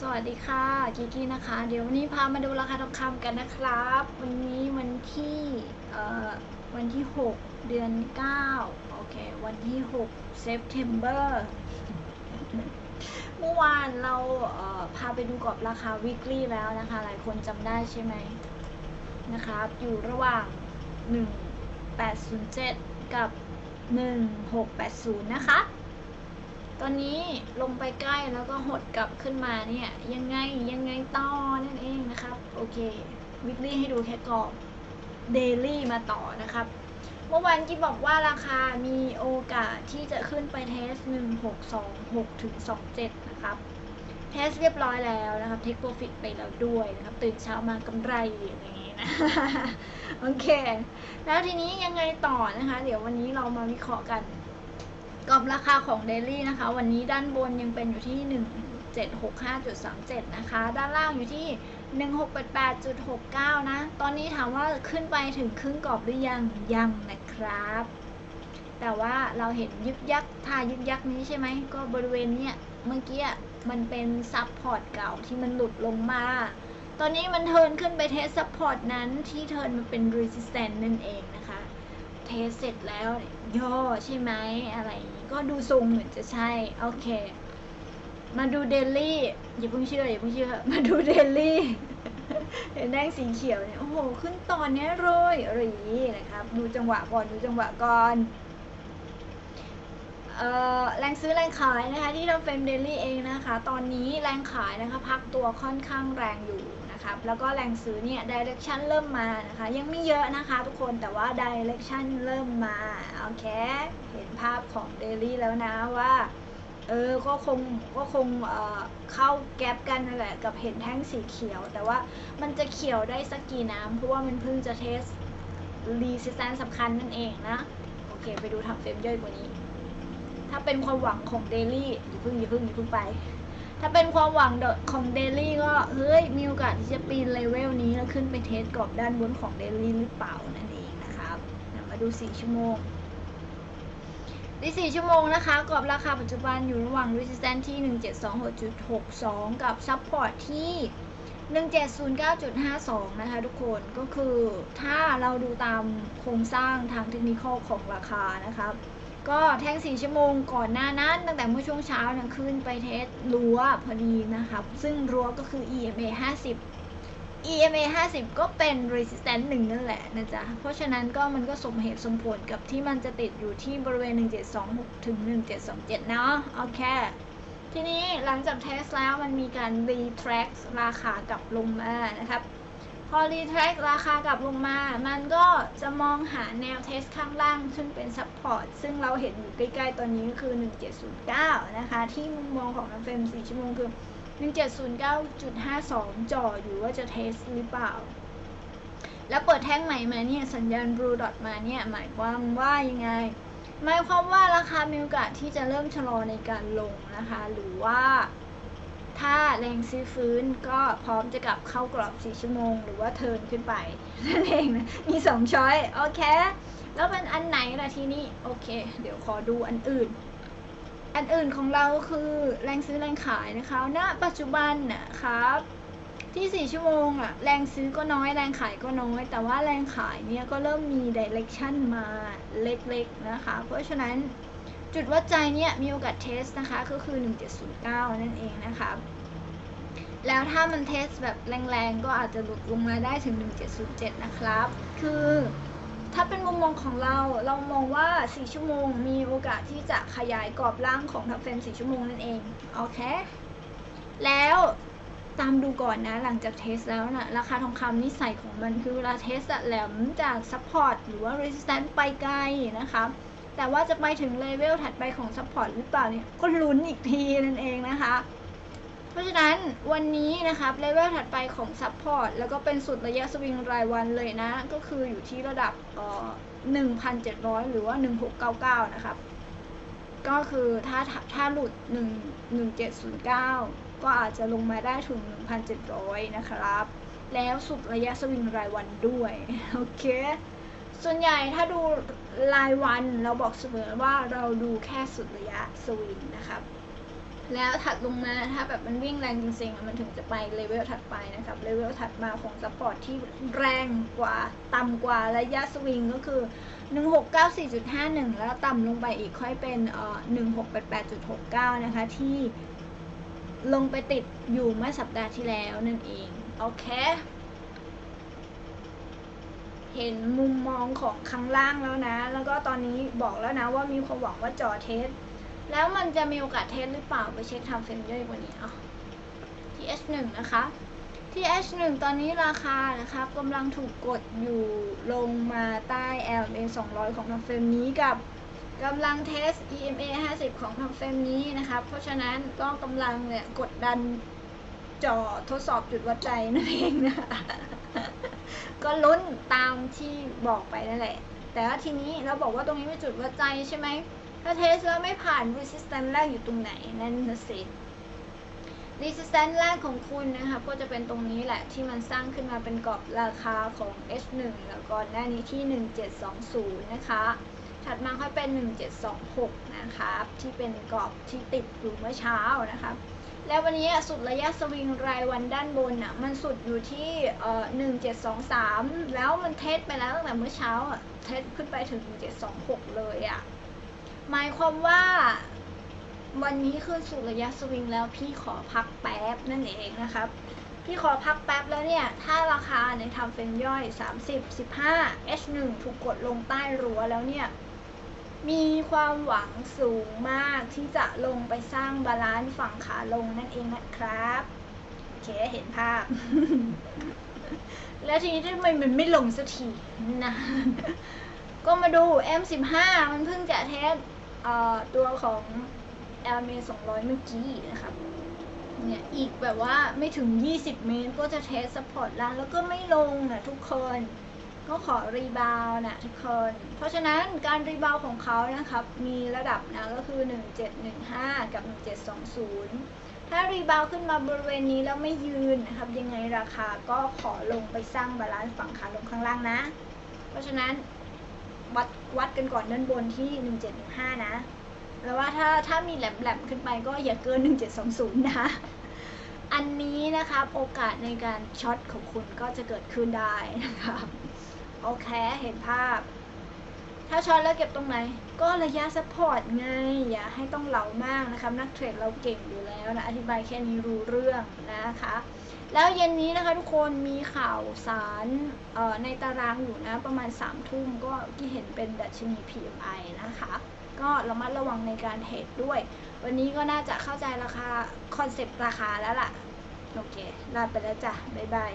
สวัสดีค่ะกิกี้นะคะ เดี๋ยววันนี้พามาดูราคาทองคำกันนะครับ วันนี้วันที่เอ่อวันที่ 6 เดือน 9 โอเค วันที่ 6 September เมื่อวานเราเอ่อพาไปดูกรอบราคา weekly แล้วนะคะ หลายคนจำได้ใช่ไหมนะครับ อยู่ระหว่าง 1807 กับ 1680 นะคะ ตอนนี้ลงไปใกล้แล้วก็หดกลับขึ้นมาเนี่ยยังไงยังไงต่อนั่นเองนะครับ โอเควิกลี่ให้ดูแค่กรอบเดลี่มาต่อนะครับ เมื่อวานกี้บอกว่าราคามีโอกาสที่จะขึ้นไปเทส 1626ถึง27 นะครับ เทสเรียบร้อยแล้วนะครับเทคโปรฟิตไปแล้วด้วยนะครับ ตื่นเช้ามากำไรอย่างนี้นะ โอเค แล้วทีนี้ยังไงต่อนะคะ เดี๋ยววันนี้เรามาวิเคราะห์กัน กรอบราคาของเดลี่นะคะ วันนี้ด้านบนยังเป็นอยู่ที่ 1765.37 นะคะ ด้านล่างอยู่ที่ 1688.69 นะ ตอนนี้ถามว่าขึ้นไปถึงครึ่งกรอบหรือยัง ยังนะครับ แต่ว่าเราเห็นยึกยักทายึกยักนี้ใช่ไหม ก็บริเวณเนี้ย เมื่อกี้มันเป็นซับพอร์ตเก่าที่มันหลุดลงมา ตอนนี้มันเทิร์นขึ้นไปเทสซับพอร์ตนั้นที่เทิร์นมาเป็น resistance นั่นเองนะคะ เทสเสร็จแล้วย่อใช่ไหมอะไรก็ดูทรงเหมือนจะใช่ โอเค มาดูเดลี่อย่าเพิ่งเชื่ออย่าเพิ่งเชื่อ มาดูเดลี่เห็นแดงสีเขียวเนี่ย โอ้โห ขึ้นตอนนี้เลยอะไรอย่างนี้นะครับ ดูจังหวะก่อนดูจังหวะก่อน แรงซื้อแรงขายนะคะที่เราเฟรมเดลี่เองนะคะ ตอนนี้แรงขายนะคะพักตัวค่อนข้างแรงอยู่นะครับแล้วก็แรงซื้อเนี่ยดิเรกชันเริ่มมานะคะ ยังไม่เยอะนะคะทุกคนแต่ว่าดิเรกชันเริ่มมาโอเคเห็นภาพของเดลี่แล้วนะว่าเออ ก็คง ก็คงเอ่อเข้าแก๊ปกันนั่นแหละ กับเห็นแท่งสีเขียว แต่ว่ามันจะเขียวได้สักกี่น้ำ เพราะว่ามันเพิ่งจะเทสรีสิสแตนสำคัญนั่นเองนะ โอเค ไปดูทำเฟรมย่อยกว่านี้ ถ้าเป็นความหวังของเดลี่อย่าเพิ่งอย่าเพิ่งอย่าเพิ่งไป ถ้าเป็นความหวังของเดลี่ก็เฮ้ยมีโอกาสที่จะปีนเลเวลนี้แล้วขึ้นไปเทสกรอบด้านบนของเดลี่หรือเปล่านั่นเองนะครับมาดู 4 ชั่วโมงใน4ชั่วโมงนะคะ กรอบราคาปัจจุบันอยู่ระหว่าง resistance ที่ 1726.62 กับ support ที่ 1709.52 นะคะทุกคน ก็คือถ้าเราดูตามโครงสร้างทางเทคนิคของราคานะครับ ก็แท่ง4ชั่วโมงก่อนหน้านั้น ตั้งแต่เมื่อช่วงเช้านะขึ้นไปเทสรั้วพอดีนะครับซึ่งรั้วก็คือ EMA 50 EMA 50 ก็เป็น resistance หนึ่งนั่นแหละนะจ๊ะ เพราะฉะนั้นก็มันก็สมเหตุสมผลกับที่มันจะติดอยู่ที่บริเวณ 1726 ถึง 1727 เนาะโอเค ทีนี้หลังจากเทสแล้วมันมีการ retract ราคากลับลงมานะครับ พอ retract ราคากลับลงมา มันก็จะมองหาแนวเทสข้างล่าง ซึ่งเป็น support ซึ่งเราเห็นอยู่ใกล้ๆ ตอนนี้ก็คือ 1709 นะคะ ที่มุมมองของน้ำเฟรม4ชั่วโมงคือ 1709.52 จ่ออยู่ว่าจะเทสหรือเปล่า แล้วเปิดแท่งใหม่มาเนี่ย สัญญาณ blue dot มาเนี่ย หมายความว่ายังไง หมายความว่าราคามีโอกาสที่จะเริ่มชะลอในการลงนะคะ หรือว่า ถ้าแรงซื้อฟื้นก็พร้อมจะกลับเข้ากรอบ 4 ชั่วโมง หรือว่าเทิร์นขึ้นไปนั่นเองนะมี 2 ช้อย โอเค แล้วเป็นอันไหนล่ะทีนี้ โอเค เดี๋ยวขอดูอันอื่น อันอื่นของเราคือแรงซื้อแรงขายนะคะณปัจจุบันนะครับ ที่ 4 ชั่วโมงอะแรงซื้อก็น้อยแรงขายก็น้อย แต่ว่าแรงขายเนี่ยก็เริ่มมีดิเรกชันมาเล็กๆนะคะ เพราะฉะนั้น จุดวัดใจเนี่ยมีโอกาสเทสนะคะก็คือ1709 นั่นเองนะคะแล้วถ้ามันเทสแบบแรงๆ ก็อาจจะหลุดลงมาได้ถึง1707 นะครับ คือถ้าเป็นมุมมองของเรา เรามองว่า 4 ชั่วโมงมีโอกาสที่จะขยายกรอบล่างของทับเฟรม 4 ชั่วโมงนั่นเอง โอเค แล้วตามดูก่อนนะ หลังจากเทสแล้วนะราคาทองคำนิสัยของมันคือเวลาเทสแหลมจากซัพพอร์ตหรือว่า resistance ไปไกลนะคะ แต่ว่าจะไปถึงเลเวลถัดไปของซัพพอร์ตหรือเปล่าเนี่ยก็ลุ้นอีกทีนั่นเองนะคะ เพราะฉะนั้นวันนี้นะครับเลเวลถัดไปของซัพพอร์ตแล้วก็เป็นสุดระยะสวิงรายวันเลยนะ ก็คืออยู่ที่ระดับเอ่อ1,700 หรือว่า 1699 นะครับ ก็คือถ้าถ้าหลุด 1 1709 ก็อาจจะลงมาได้ถึง 1,700 นะครับ แล้วสุดระยะสวิงรายวันด้วย โอเค ส่วนใหญ่ถ้าดูรายวันเราบอกเสมอว่าเราดูแค่สุดระยะสวิงนะครับ แล้วถัดลงมาถ้าแบบมันวิ่งแรงจริงๆ มันถึงจะไปเลเวลถัดไปนะครับ เลเวลถัดมาของซัพพอร์ตที่แรงกว่า ต่ำกว่าระยะสวิงก็คือ 1694.51 แล้วต่ำลงไปอีกค่อยเป็นเอ่อ1688.69 นะคะ ที่ลงไปติดอยู่เมื่อสัปดาห์ที่แล้วนั่นเอง โอเค เห็นมุมมองของข้างล่างแล้วนะ แล้วก็ตอนนี้บอกแล้วนะว่ามีความหวังว่าจอเทส แล้วมันจะมีโอกาสเทสหรือเปล่าไปเช็คทำเฟรมย่อยกว่านี้อะ TH1 นะคะ TH1 ตอนนี้ราคานะครับกำลังถูกกดอยู่ลงมาใต้ LMA 200 ของทำเฟรมนี้กับกำลังเทส EMA 50 ของทำเฟรมนี้นะครับ เพราะฉะนั้นก็กำลังเนี่ยกดดันจอทดสอบจุดวัดใจนั่นเองนะคะ ก็ลุ้นตามที่บอกไปนั่นแหละ แต่ว่าทีนี้เราบอกว่าตรงนี้เป็นจุดวัดใจใช่ไหมถ้าเทสแล้วไม่ผ่าน resistance แรกอยู่ตรงไหน นั่นนะสิ resistance แรกของคุณนะครับก็จะเป็นตรงนี้แหละที่มันสร้างขึ้นมาเป็นกรอบราคาของ H1 แล้วก็หน้านี้ที่ 1720 นะคะ ถัดมาค่อยเป็น 1726 นะครับ ที่เป็นกรอบที่ติดอยู่เมื่อเช้านะครับ แล้ววันนี้อะสุดระยะสวิงรายวันด้านบนอะ มันสุดอยู่ที่เอ่อ1723แล้วมันเทสไปแล้วตั้งแต่เมื่อเช้าอะ เทสขึ้นไปถึง1726เลยอะ หมายความว่าวันนี้ขึ้นสู่ระยะสวิงแล้วพี่ขอพักแป๊บนั่นเองนะครับ พี่ขอพักแป๊บแล้วเนี่ย ถ้าราคาในทำเฟรมย่อย 30 15 H1 ถูกกดลงใต้รั้วแล้วเนี่ย มีความหวังสูงมากที่จะลงไปสร้างบาลานซ์ฝั่งขาลงนั่นเองนะครับโอเคเห็นภาพ แล้วทีนี้ทำไมมันไม่ลงสักทีนะก็มาดู M15 มันเพิ่งจะเทสเอ่อตัวของ l m 200 เมื่อกี้นะครับเนี่ยอีกแบบว่าไม่ถึง 20 เมตรก็จะเทสสปอร์ตล่างแล้วก็ไม่ลงนะทุกคน ก็ขอรีบาวด์นะทุกคน เพราะฉะนั้นการรีบาวด์ของเขานะครับ มีระดับนะก็คือ 1715 กับ 1720 ถ้ารีบาวด์ขึ้นมาบริเวณนี้แล้วไม่ยืนนะครับ ยังไงราคาก็ขอลงไปสร้างบาลานซ์ฝั่งขาลงข้างล่างนะ เพราะฉะนั้นวัดวัดกันก่อนด้านบนที่ 1715 นะ แล้วว่าถ้าถ้ามีแหลมๆขึ้นไปก็อย่าเกิน 1720 นะอันนี้นะครับโอกาสในการช็อตของคุณก็จะเกิดขึ้นได้นะครับ โอเค เห็นภาพ ถ้าช็อตแล้วเก็บตรงไหน ก็ระยะซัพพอร์ตไง อย่าให้ต้องเหลามากนะครับ นักเทรดเราเก่งอยู่แล้วนะ อธิบายแค่นี้รู้เรื่องนะคะ แล้วเย็นนี้นะคะทุกคนมีข่าวสารในตารางอยู่นะ ประมาณ3ามทุ่มก็ที่เห็นเป็นดัชนี PMI นะคะ ก็ระมัดระวังในการเทรดด้วย วันนี้ก็น่าจะเข้าใจราคาคอนเซปต์ราคาแล้วล่ะ โอเค ลาไปแล้วจ้ะ บ๊ายบาย